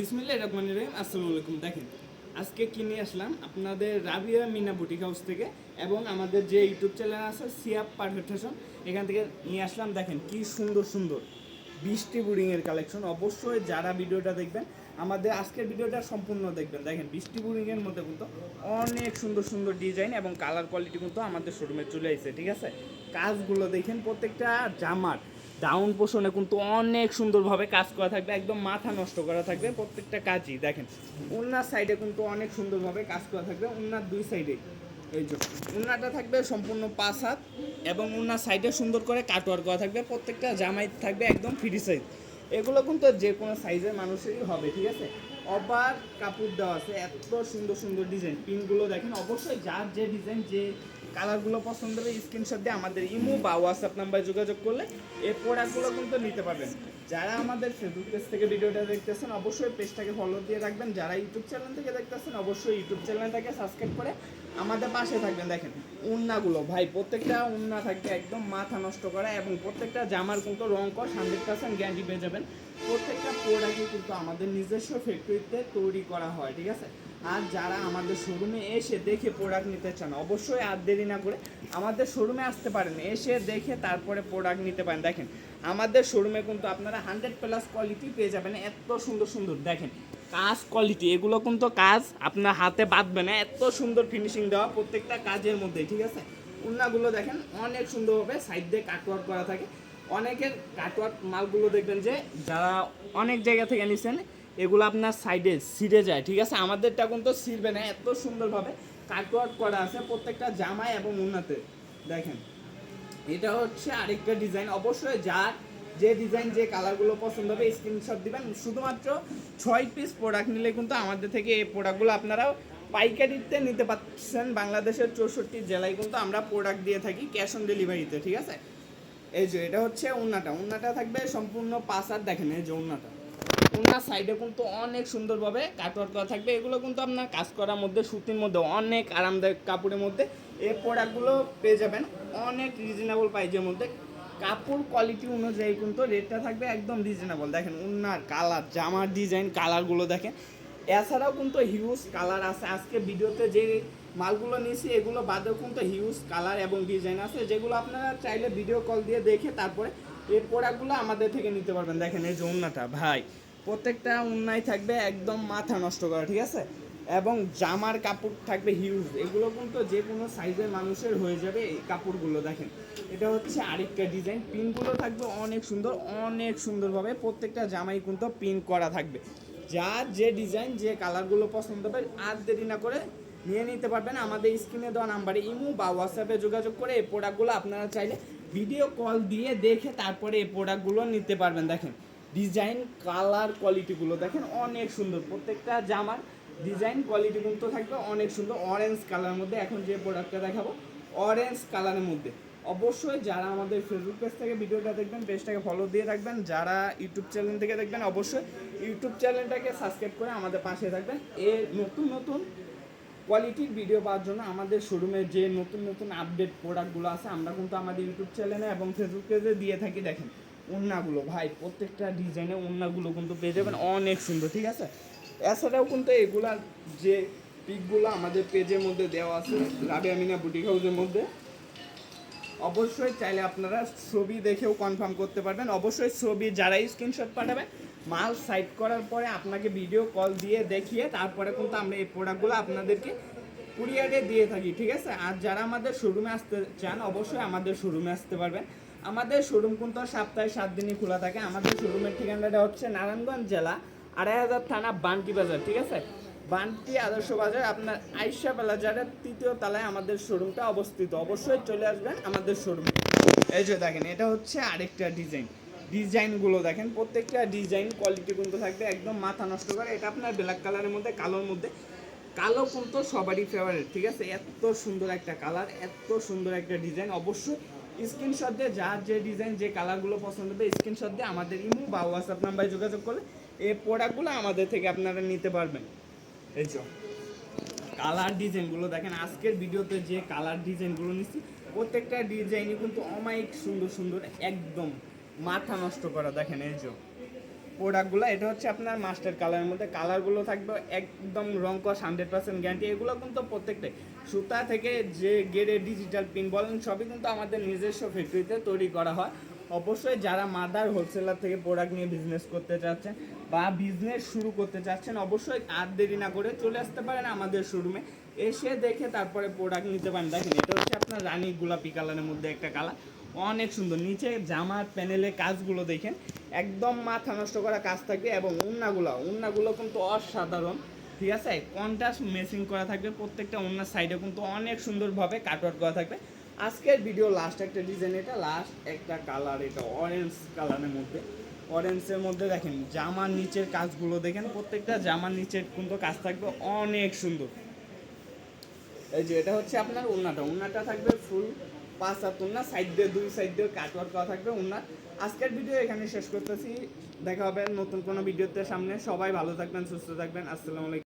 বিসমিল্লাহ রহমান রহিম, আসসালামু আলাইকুম। দেখেন, আজকে কিনে আসলাম? আপনাদের রাবিয়া মিনা বুটিক হাউস থেকে এবং আমাদের যে ইউটিউব চ্যানেল আছে, সিয়াপ পারফেক্ট ফ্যাশন, এখান থেকে নিয়ে আসলাম। দেখেন, কি সুন্দর সুন্দর। বৃষ্টি বুড়িংয়ের কালেকশন। অবশ্যই যারা ভিডিওটা দেখবেন, আমাদের আজকের ভিডিওটা সম্পূর্ণ দেখবেন। দেখেন, বৃষ্টি বুড়িংয়ের মধ্যে কিন্তু অনেক সুন্দর সুন্দর ডিজাইন এবং কালার কোয়ালিটি কিন্তু আমাদের শোরুমে চলে আসছে ঠিক আছে? কাজগুলো দেখেন, প্রত্যেকটা জামার ডাউন পোষণে কিন্তু অনেক সুন্দরভাবে কাজ করা থাকবে, একদম মাথা নষ্ট করা থাকবে প্রত্যেকটা কাজই। দেখেন, উন্নার সাইডে কিন্তু অনেক সুন্দরভাবে কাজ করা থাকবে, উন্নার দুই সাইডে এই যে, উন্নাটা থাকবে সম্পূর্ণ পাঁচ হাত এবং উন্নার সাইডে সুন্দর করে কাটওয়ার করা থাকবে, প্রত্যেকটা জামাই থাকবে একদম ফ্রি সাইজ এগুলো কিন্তু যে কোনো সাইজের মানুষেরই হবে, ঠিক আছে? অবার কাপড় দেওয়া আছে, এত সুন্দর সুন্দর ডিজাইন পিনগুলো দেখেন, অবশ্যই যার যে ডিজাইন যে কালারগুলো পছন্দ হবে স্ক্রিনশট দিয়ে আমাদের ইমো বা হোয়াটসঅ্যাপ নাম্বারে যোগাযোগ করলে এই প্রোডাক্টগুলো কিন্তু নিতে পারবেন। যারা আমাদের ফেসবুক পেজ থেকে ভিডিওটা দেখতেছেন, অবশ্যই পেজটাকে ফলো দিয়ে রাখবেন। যারা ইউটিউব চ্যানেল থেকে দেখতেছেন, অবশ্যই ইউটিউব চ্যানেলটাকে সাবস্ক্রাইব করে আমাদের পাশে থাকবেন। দেখেন, উন্নাগুলো। ভাই, প্রত্যেকটা উন্না থাকবে একদম মাথা নষ্ট করা এবং প্রত্যেকটা জামার কিন্তু রং কর হান্ড্রেড পার্সেন্ট গ্যারান্টি পেয়ে যাবেন। প্রত্যেকটা প্রোডাক্টই কিন্তু আমাদের নিজস্ব ফ্যাক্টরিতে তৈরি করা হয়, ঠিক আছে? আর যারা আমাদের শোরুমে এসে দেখে প্রোডাক্ট নিতে চান, অবশ্যই আর দেরি না করে আমাদের শোরুমে আসতে পারেন। এসে দেখে তারপরে প্রোডাক্ট নিতে পারেন। দেখেন, আমাদের শোরুমে কিন্তু আপনারা হান্ড্রেড প্লাস কোয়ালিটি পেয়ে যাবেন। এত সুন্দর সুন্দর, দেখেন, কাজ কোয়ালিটি এগুলো কিন্তু কাজ আপনার হাতে বাঁধবে না। এত সুন্দর ফিনিশিং দেওয়া প্রত্যেকটা কাজের মধ্যে, ঠিক আছে? উন্নাগুলো দেখেন, অনেক সুন্দরভাবে সাইড দিয়ে কাটওয়ার্ক করা থাকে। অনেকের কাটওয়ার্ক মালগুলো দেখবেন যে, যারা অনেক জায়গা থেকে নিছেন এগুলো আপনার সাইডে সিরে যায়, ঠিক আছে? আমাদেরটা কিন্তু সিরবে না, এত সুন্দরভাবে কাটওয়ার্ক করা আছে প্রত্যেকটা জামায় এবং উন্নাতে দেখেন, এটা হচ্ছে আরেকটা ডিজাইন অবশ্যই যার যে ডিজাইন যে কালারগুলো পছন্দ হবে স্ক্রিনশট দিবেন। শুধুমাত্র ছয় পিস প্রোডাক্ট নিলে কিন্তু আমাদের থেকে এই প্রোডাক্টগুলো আপনারাও পাইকারিতে নিতে পারছেন। বাংলাদেশের চৌষট্টি জেলায় কিন্তু আমরা প্রোডাক্ট দিয়ে থাকি ক্যাশ অন ডেলিভারিতে ঠিক আছে? এই যে, এটা হচ্ছে উন্নাটা উন্নাটা থাকবে সম্পূর্ণ হাত। দেখেন, এই যে উন্নাটা উন্নার সাইডে কিন্তু অনেক সুন্দরভাবে কাটওয়ার্ক করা থাকবে। এগুলো কিন্তু আপনার কাজ করার মধ্যে, সুতির মধ্যে অনেক আরামদায়ক কাপড়ের মধ্যে এই প্রোডাক্টগুলো পেয়ে যাবেন। অনেক রিজনেবল প্রাইজের মধ্যে। কাপড় কোয়ালিটি অনুযায়ী কিন্তু রেটটা থাকবে একদম রিজনেবল দেখেন উন্নার কালার জামার ডিজাইন কালারগুলো দেখেন। এছাড়াও কিন্তু হিউজ কালার আছে। আজকে ভিডিওতে যে মালগুলো নিয়েছি, এগুলো বাদেও কিন্তু হিউজ কালার এবং ডিজাইন আছে। যেগুলো আপনারা চাইলে ভিডিও কল দিয়ে দেখে তারপরে এই প্রোডাক্টগুলো আমাদের থেকে নিতে পারবেন। দেখেন এই যে উন্নাটা, ভাই। প্রত্যেকটা উন্নায় থাকবে, একদম মাথা নষ্ট করা, ঠিক আছে? এবং জামার কাপড় থাকবে হিউজ এগুলো কিন্তু যে কোনো সাইজের মানুষের হয়ে যাবে এই কাপড়গুলো, দেখেন। এটা হচ্ছে আরেকটা ডিজাইন পিনগুলো থাকবে অনেক সুন্দর, অনেক সুন্দরভাবে প্রত্যেকটা জামাই কিন্তু পিন করা থাকবে। যার যে ডিজাইন যে কালারগুলো পছন্দ হবে, আর দেরি না করে নিয়ে নিতে পারবেন আমাদের স্ক্রিনে দেওয়া নাম্বারে ইমো বা হোয়াটসঅ্যাপে যোগাযোগ করে এই প্রোডাক্টগুলো আপনারা চাইলে ভিডিও কল দিয়ে দেখে তারপরে এই প্রোডাক্টগুলো নিতে পারবেন, দেখেন। ডিজাইন কালার কোয়ালিটিগুলো দেখেন অনেক সুন্দর। প্রত্যেকটা জামার ডিজাইন কোয়ালিটি কিন্তু থাকবে, অনেক সুন্দর অরেঞ্জ কালারের মধ্যে। এখন যে প্রোডাক্টটা দেখাবো অরেঞ্জ কালারের মধ্যে। অবশ্যই যারা আমাদের ফেসবুক পেজ থেকে ভিডিওটা দেখবেন, পেজটাকে ফলো দিয়ে রাখবেন। যারা ইউটিউব চ্যানেল থেকে দেখবেন, অবশ্যই ইউটিউব চ্যানেলটাকে সাবস্ক্রাইব করে আমাদের পাশে থাকবেন। এর নতুন নতুন কোয়ালিটির ভিডিও পাওয়ার জন্য আমাদের শোরুমে যে নতুন নতুন আপডেট প্রোডাক্টগুলো আছে, আমরা কিন্তু আমাদের ইউটিউব চ্যানেলে এবং ফেসবুক পেজে দিয়ে থাকি। দেখেন ওড়নাগুলো, ভাই, প্রত্যেকটা ডিজাইনে ওড়নাগুলো কিন্তু পেয়ে যাবেন, অনেক সুন্দর, ঠিক আছে? এছাড়াও কিন্তু এগুলার যে পিকগুলো আমাদের পেজের মধ্যে দেওয়া আছে, রাবি আমিনা বুটিক হাউসের মধ্যে, অবশ্যই চাইলে আপনারা ছবি দেখেও কনফার্ম করতে পারবেন। অবশ্যই ছবি যারাই স্ক্রিনশট পাঠাবেন, মাল সাইড করার পরে আপনাকে ভিডিও কল দিয়ে দেখিয়ে তারপরে কিন্তু আমরা এই প্রোডাক্টগুলো আপনাদেরকে কুরিয়ারে দিয়ে থাকি, ঠিক আছে? আর যারা আমাদের শোরুমে আসতে চান, অবশ্যই আমাদের শোরুমে আসতে পারবেন। আমাদের শোরুম কিন্তু সপ্তাহে সাত দিনই খোলা থাকে। আমাদের শোরুমের ঠিকানাটা হচ্ছে নারায়ণগঞ্জ জেলা আড়াই হাজার থানা, বান্টি বাজার, ঠিক আছে? বান্টি আদর্শ বাজার, আপনার আইসা বাজারের তৃতীয় তলায় আমাদের শোরুমটা অবস্থিত। অবশ্যই চলে আসবেন আমাদের শোরুমে এই যে দেখেন, এটা হচ্ছে আরেকটা ডিজাইন ডিজাইনগুলো দেখেন, প্রত্যেকটা ডিজাইন কোয়ালিটি কিন্তু থাকবে, একদম মাথা নষ্ট করে। এটা আপনার ব্ল্যাক কালারের মধ্যে, কালোর মধ্যে। কালো কিন্তু সবারই ফেভারিট ঠিক আছে? এত সুন্দর একটা কালার এত সুন্দর একটা ডিজাইন অবশ্যই স্ক্রিনশট দিয়ে যার যে ডিজাইন যে কালারগুলো পছন্দ হবে স্ক্রিনশট দিয়ে আমাদের ইমো বা হোয়াটসঅ্যাপ নাম্বারে যোগাযোগ করলে এই প্রোডাক্টগুলো আমাদের থেকে আপনারা নিতে পারবেন। এই যে কালার ডিজাইনগুলো দেখেন, আজকের ভিডিওতে যে কালার ডিজাইনগুলো নিচ্ছি, প্রত্যেকটা ডিজাইনই কিন্তু অমায়িক সুন্দর সুন্দর, একদম মাথা নষ্ট করা, দেখেন এই যে। প্রোডাক্টগুলো, এটা হচ্ছে আপনার মাস্টার কালারের মধ্যে। কালারগুলো থাকবে একদম রং কস, হান্ড্রেড পার্সেন্ট গ্যারান্টি। এগুলো কিন্তু প্রত্যেকটাই। সুতা থেকে যে গেড়ে ডিজিটাল পিন বলেন, সবই কিন্তু আমাদের নিজস্ব ফ্যাক্টরিতে তৈরি করা হয়। অবশ্যই যারা মাদার হোলসেলার থেকে প্রোডাক্ট নিয়ে বিজনেস করতে চাচ্ছেন বা বিজনেস শুরু করতে চাচ্ছেন, অবশ্যই আর দেরি না করে চলে আসতে পারেন আমাদের শোরুমে এসে দেখে তারপরে প্রোডাক্ট নিতে পারেন। দেখেন, এটা হচ্ছে আপনার রানী গোলাপি কালারের মধ্যে একটা কালার অনেক সুন্দর। নিচে জামার প্যানেলে কাজগুলো দেখেন। একদম মাথা নষ্ট করা কাজ থাকবে এবং উন্নাগুলো উন্নাগুলো কিন্তু অসাধারণ। ঠিক আছে? কন্ট্রাস্ট মেসিং করা থাকবে, প্রত্যেকটা ওনার সাইডে কিন্তু অনেক সুন্দরভাবে কাটওয়ার্ক করা থাকবে। আজকের ভিডিও লাস্ট একটা ডিজাইন এটা লাস্ট একটা কালার এটা অরেঞ্জ কালারের মধ্যে। অরেঞ্জের মধ্যে দেখেন, জামার নিচের কাজগুলো দেখেন, প্রত্যেকটা জামার নিচের কিন্তু কাজ থাকবে অনেক সুন্দর। এই যে এটা হচ্ছে আপনার উন্নাটা উন্নাটা থাকবে ফুল পাঁচ হাত উন্না সাইড দিয়ে, দুই সাইড দিয়ে কাটওয়ার্ক করা থাকবে। উন্না আজকের ভিডিও এখানে শেষ করতেছি। দেখা হবে নতুন কোনো ভিডিওতে সামনে। সবাই ভালো থাকবেন, সুস্থ থাকবেন। আসসালামু আলাইকুম।